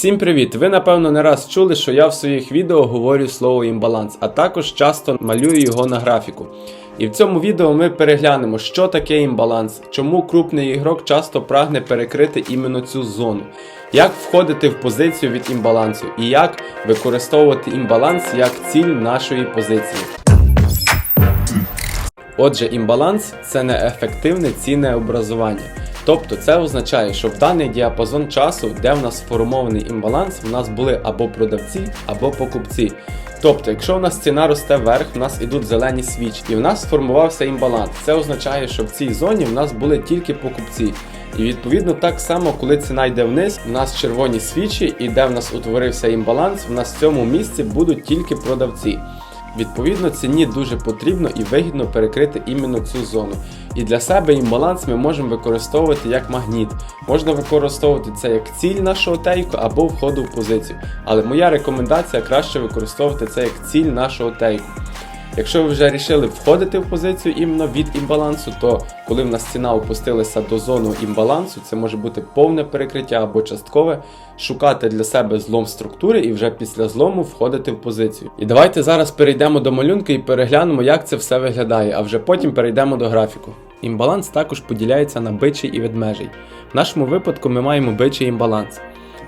Всім привіт! Ви напевно не раз чули, що я в своїх відео говорю слово імбаланс, а також часто малюю його на графіку. І в цьому відео ми переглянемо, що таке імбаланс, чому крупний ігрок часто прагне перекрити іменно цю зону, як входити в позицію від імбалансу і як використовувати імбаланс як ціль нашої позиції. Отже, імбаланс це неефективне цінне образування. Тобто це означає, що в даний діапазон часу, де в нас сформований імбаланс, в нас були або продавці, або покупці. Тобто, якщо в нас ціна росте вверх, в нас ідуть зелені свічі, і в нас сформувався імбаланс. Це означає, що в цій зоні в нас були тільки покупці. І відповідно так само, коли ціна йде вниз, в нас червоні свічі, і де в нас утворився імбаланс, в нас в цьому місці будуть тільки продавці. Відповідно, ціні дуже потрібно і вигідно перекрити іменно цю зону. І для себе імбаланс ми можемо використовувати як магніт. Можна використовувати це як ціль нашого тейку або входу в позицію. Але моя рекомендація краще використовувати це як ціль нашого тейку. Якщо ви вже вирішили входити в позицію іменно від імбалансу, то коли в нас ціна опустилася до зони імбалансу, це може бути повне перекриття або часткове, шукати для себе злом структури і вже після злому входити в позицію. І давайте зараз перейдемо до малюнка і переглянемо, як це все виглядає, а вже потім перейдемо до графіку. Імбаланс також поділяється на бичий і ведмежий. В нашому випадку ми маємо бичий імбаланс.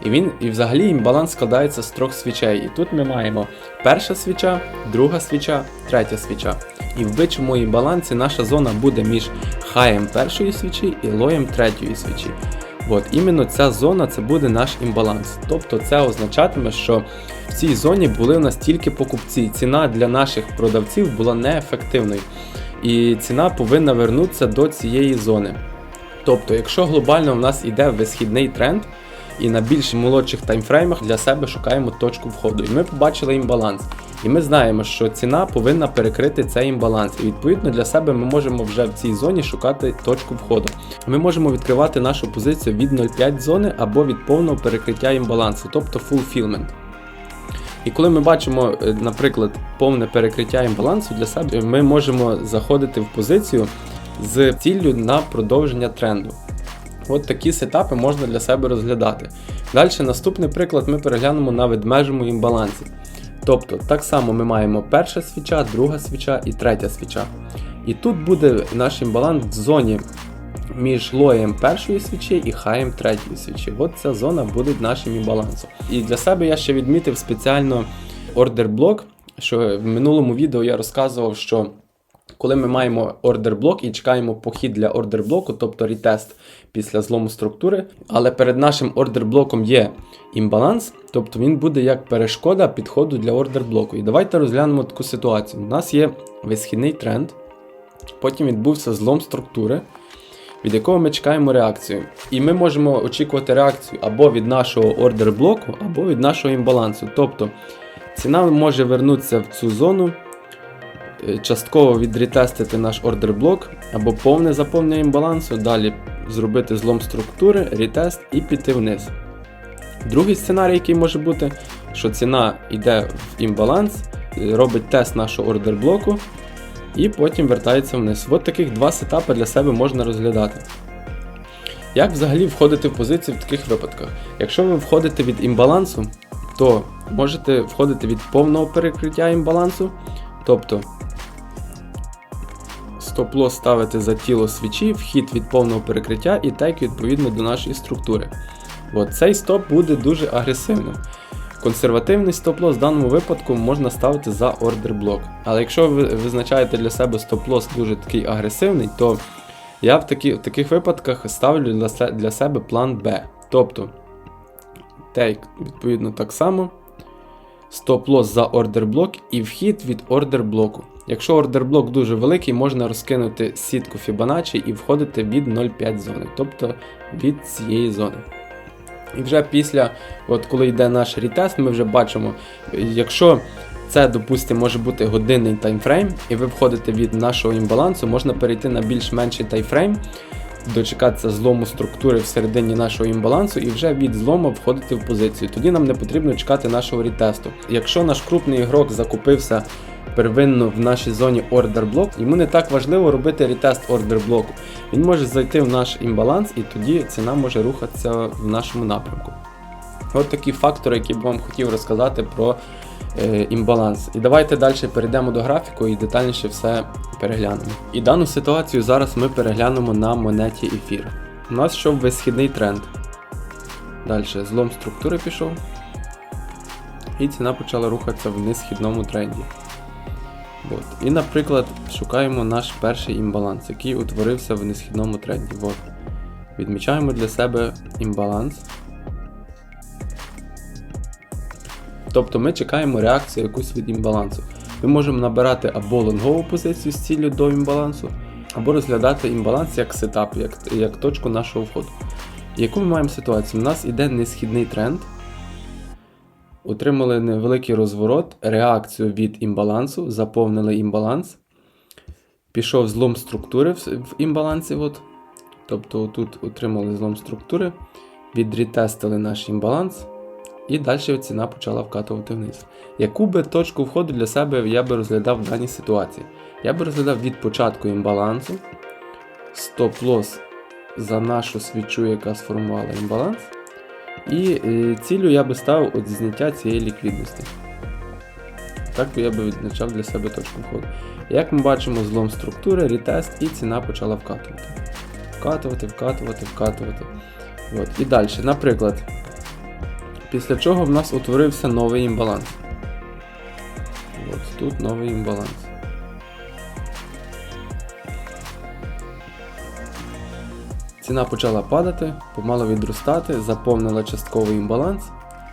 І він, і взагалі імбаланс складається з трьох свічей. І тут ми маємо перша свіча, друга свіча, третя свіча. І в бичому імбалансі наша зона буде між хаєм першої свічі і лоєм третьої свічі. От іменно ця зона це буде наш імбаланс. Тобто це означатиме, що в цій зоні були у нас тільки покупці. Ціна для наших продавців була неефективною. І ціна повинна вернутися до цієї зони. Тобто, якщо глобально в нас іде висхідний тренд, і на більш молодших таймфреймах для себе шукаємо точку входу. І ми побачили імбаланс. І ми знаємо, що ціна повинна перекрити цей імбаланс. І відповідно для себе ми можемо вже в цій зоні шукати точку входу. Ми можемо відкривати нашу позицію від 0,5 зони або від повного перекриття імбалансу, тобто fulfillment. І коли ми бачимо, е, наприклад, повне перекриття імбалансу для себе, ми можемо заходити в позицію з ціллю на продовження тренду. От такі сетапи можна для себе розглядати. Далі наступний приклад ми переглянемо на ведмежому імбалансі. Тобто, так само ми маємо перша свіча, друга свіча і третя свіча. І тут буде наш імбаланс в зоні між лоєм першої свічі і хаєм третьої свічі. От ця зона буде нашим імбалансом. І для себе я ще відмітив спеціально ордер блок, що в минулому відео я розказував, що коли ми маємо ордер блок і чекаємо похід для ордер блоку, тобто ретест після злому структури, але перед нашим ордер блоком є імбаланс, тобто він буде як перешкода підходу для ордер блоку. І давайте розглянемо таку ситуацію. У нас є висхідний тренд, потім відбувся злом структури. Від якого ми чекаємо реакцію. І ми можемо очікувати реакцію або від нашого ордер блоку, або від нашого імбалансу. Тобто ціна може вернутися в цю зону, частково відретестити наш ордер блок, або повне заповнення імбалансу, далі зробити злом структури, ретест і піти вниз. Другий сценарій, який може бути, що ціна йде в імбаланс, е, робить тест нашого ордер блоку і потім вертається вниз. От таких два сетапи для себе можна розглядати. Як взагалі входити в позицію в таких випадках? Якщо ви входите від імбалансу, то можете входити від повного перекриття імбалансу, тобто стоп-лосс ставити за тіло свічі, вхід від повного перекриття і тейк відповідно до нашої структури. От цей стоп буде дуже агресивним. Консервативний стоп-лосс в даному випадку можна ставити за ордер блок. Але якщо ви визначаєте для себе стоп-лосс дуже такий агресивний, то я в, такі, в таких випадках ставлю для, для себе план Б. Тобто тейк відповідно так само. Стоп-лосс за ордер блок і вхід від ордер блоку. Якщо ордер блок дуже великий, можна розкинути сітку Fibonacci і входити від 0,5 зони, тобто від цієї зони. І вже після, от коли йде наш ретест, ми вже бачимо, якщо це, допустимо, може бути годинний таймфрейм, і ви входите від нашого імбалансу, можна перейти на більш менший таймфрейм, дочекатися злому структури всередині нашого імбалансу і вже від злому входити в позицію. Тоді нам не потрібно чекати нашого ретесту. Якщо наш крупний ігрок закупився первинно в нашій зоні ордер блок, йому не так важливо робити ретест ордер блоку. Він може зайти в наш імбаланс і тоді ціна може рухатися в нашому напрямку. От такі фактори, які б вам хотів розказати про е, імбаланс. І давайте далі перейдемо до графіку і детальніше все переглянемо. І дану ситуацію зараз ми переглянемо на монеті ефір. У нас йшов висхідний тренд. Далі злом структури пішов. І ціна почала рухатися в несхідному тренді. От. І, наприклад, шукаємо наш перший імбаланс, який утворився в несхідному тренді. От. Відмічаємо для себе імбаланс. Тобто ми чекаємо реакцію якусь від імбалансу. Ми можемо набирати або лонгову позицію з ціллю до імбалансу, або розглядати імбаланс як сетап, як, як точку нашого входу. Яку ми маємо ситуацію? У нас іде несхідний тренд. Отримали невеликий розворот, реакцію від імбалансу, заповнили імбаланс. Пішов злом структури в, імбалансі. От. Тобто тут отримали злом структури, відрітестили наш імбаланс, і далі ціна почала вкатувати вниз. Яку би точку входу для себе я би розглядав в даній ситуації? Я би розглядав від початку імбалансу, стоп-лос за нашу свічу, яка сформувала імбаланс. І е, цілю я би ставив от зняття цієї ліквідності. Так би я би відзначав для себе точку входу. Як ми бачимо, злом структури, рітест, і ціна почала вкатувати. Вкатувати, вкатувати, вкатувати. От. І далі, наприклад, після чого в нас утворився новий імбаланс. От тут новий імбаланс. Ціна почала падати, помало відростати, заповнила частковий імбаланс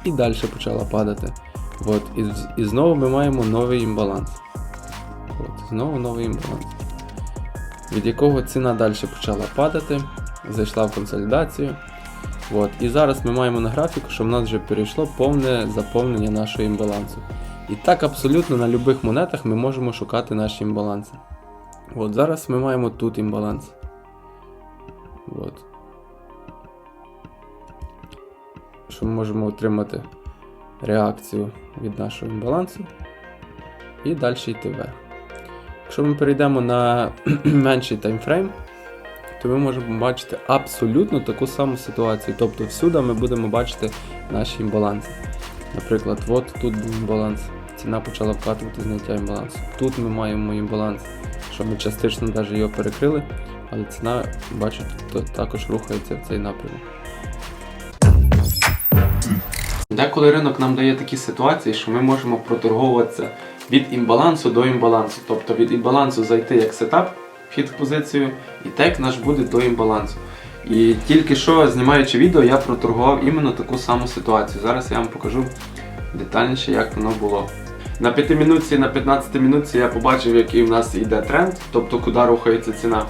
і далі почала падати. От, і, і знову ми маємо новий імбаланс. От, знову новий імбаланс. Від якого ціна далі почала падати, зайшла в консолідацію. От, і зараз ми маємо на графіку, що в нас вже перейшло повне заповнення нашого імбалансу. І так абсолютно на будь-яких монетах ми можемо шукати наші імбаланси. От зараз ми маємо тут імбаланс. От. Що ми можемо отримати реакцію від нашого імбалансу і далі йти вверх. Якщо ми перейдемо на менший таймфрейм, то ми можемо бачити абсолютно таку саму ситуацію. Тобто всюди ми будемо бачити наші імбаланси. Наприклад, от тут був імбаланс, ціна почала вкатувати зняття імбалансу. Тут ми маємо імбаланс, що ми частично навіть його перекрили, але ціна, бачу, то також рухається в цей напрямок. Деколи ринок нам дає такі ситуації, що ми можемо проторговуватися від імбалансу до імбалансу. Тобто від імбалансу зайти як сетап, вхід в позицію, і тек наш буде до імбалансу. І тільки що, знімаючи відео, я проторгував іменно таку саму ситуацію. Зараз я вам покажу детальніше, як воно було. На 5 минутці, на 15 минутці я побачив, який в нас йде тренд, тобто куди рухається ціна.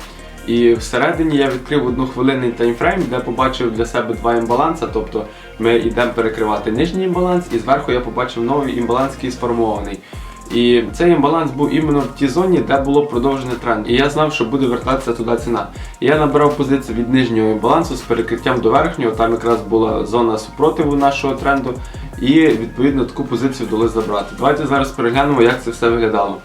І всередині я відкрив однохвилинний таймфрейм, де побачив для себе два імбаланси, тобто ми йдемо перекривати нижній імбаланс, і зверху я побачив новий імбаланс, який сформований. І цей імбаланс був іменно в тій зоні, де було продовжений тренд. І я знав, що буде вертатися туди ціна. І я набирав позицію від нижнього імбалансу з перекриттям до верхнього, там якраз була зона супротиву нашого тренду, і відповідно таку позицію вдалося забрати. Давайте зараз переглянемо, як це все виглядало.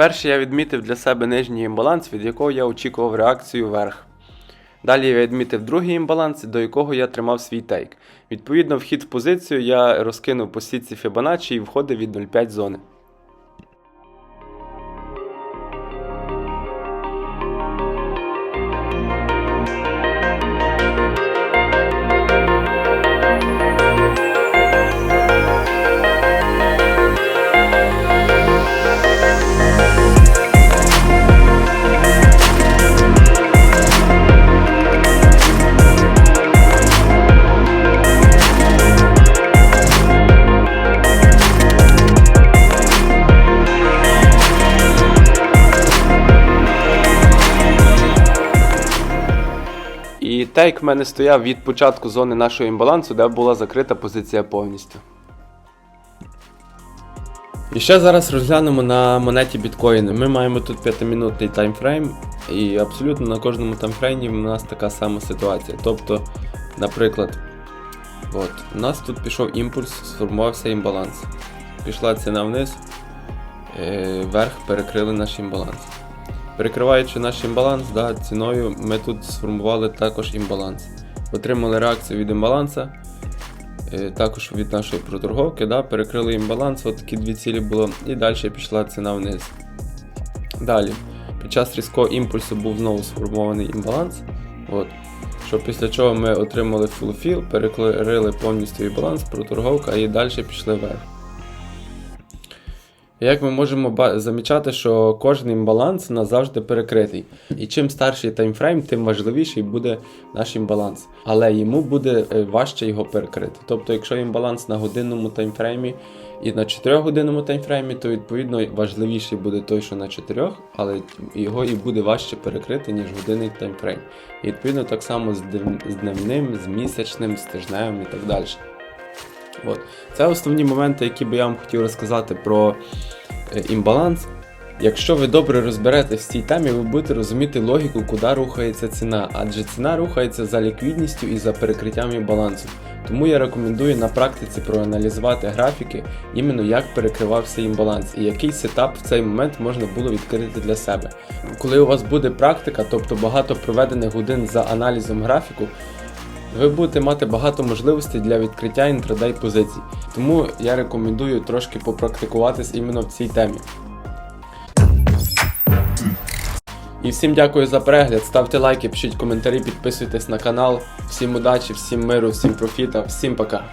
Перший я відмітив для себе нижній імбаланс, від якого я очікував реакцію вверх. Далі я відмітив другий імбаланс, до якого я тримав свій тейк. Відповідно, вхід в позицію я розкинув по сітці Fibonacci і входив від 0,5 зони. Тейк в мене стояв від початку зони нашого імбалансу, де була закрита позиція повністю. І ще зараз розглянемо на монеті біткоїни. Ми маємо тут 5-минутний таймфрейм, і абсолютно на кожному таймфреймі у нас така сама ситуація. Тобто, наприклад, от, у нас тут пішов імпульс, сформувався імбаланс. Пішла ціна вниз, е, вверх перекрили наш імбаланс. Перекриваючи наш імбаланс, да, ціною ми тут сформували також імбаланс. Отримали реакцію від імбаланса, Е, Також від нашої проторговки да, перекрили імбаланс, от такі дві цілі було, і далі пішла ціна вниз. Далі, під час різкого імпульсу був знову сформований імбаланс. От. Що після чого ми отримали фулфіл, перекрили повністю баланс, проторговка і далі пішли вверх. Як ми можемо замічати, що кожен імбаланс у нас завжди перекритий. І чим старший таймфрейм, тим важливіший буде наш імбаланс. Але йому буде е, важче його перекрити. Тобто, якщо імбаланс на годинному таймфреймі і на 4 годинному таймфреймі, то відповідно важливіший буде той, що на 4, але його і буде важче перекрити, ніж годинний таймфрейм. І відповідно так само з дневним, з місячним, з тижневим і так далі. От. Це основні моменти, які би я вам хотів розказати про е, імбаланс. Якщо ви добре розберетесь в цій темі, ви будете розуміти логіку, куди рухається ціна, адже ціна рухається за ліквідністю і за перекриттям імбалансу. Тому я рекомендую на практиці проаналізувати графіки, іменно як перекривався імбаланс і який сетап в цей момент можна було відкрити для себе. Коли у вас буде практика, тобто багато проведених годин за аналізом графіку, ви будете мати багато можливостей для відкриття інтрадей позицій. Тому я рекомендую трошки попрактикуватись іменно в цій темі. І всім дякую за перегляд. Ставте лайки, пишіть коментарі, підписуйтесь на канал. Всім удачі, всім миру, всім профіта, всім пока.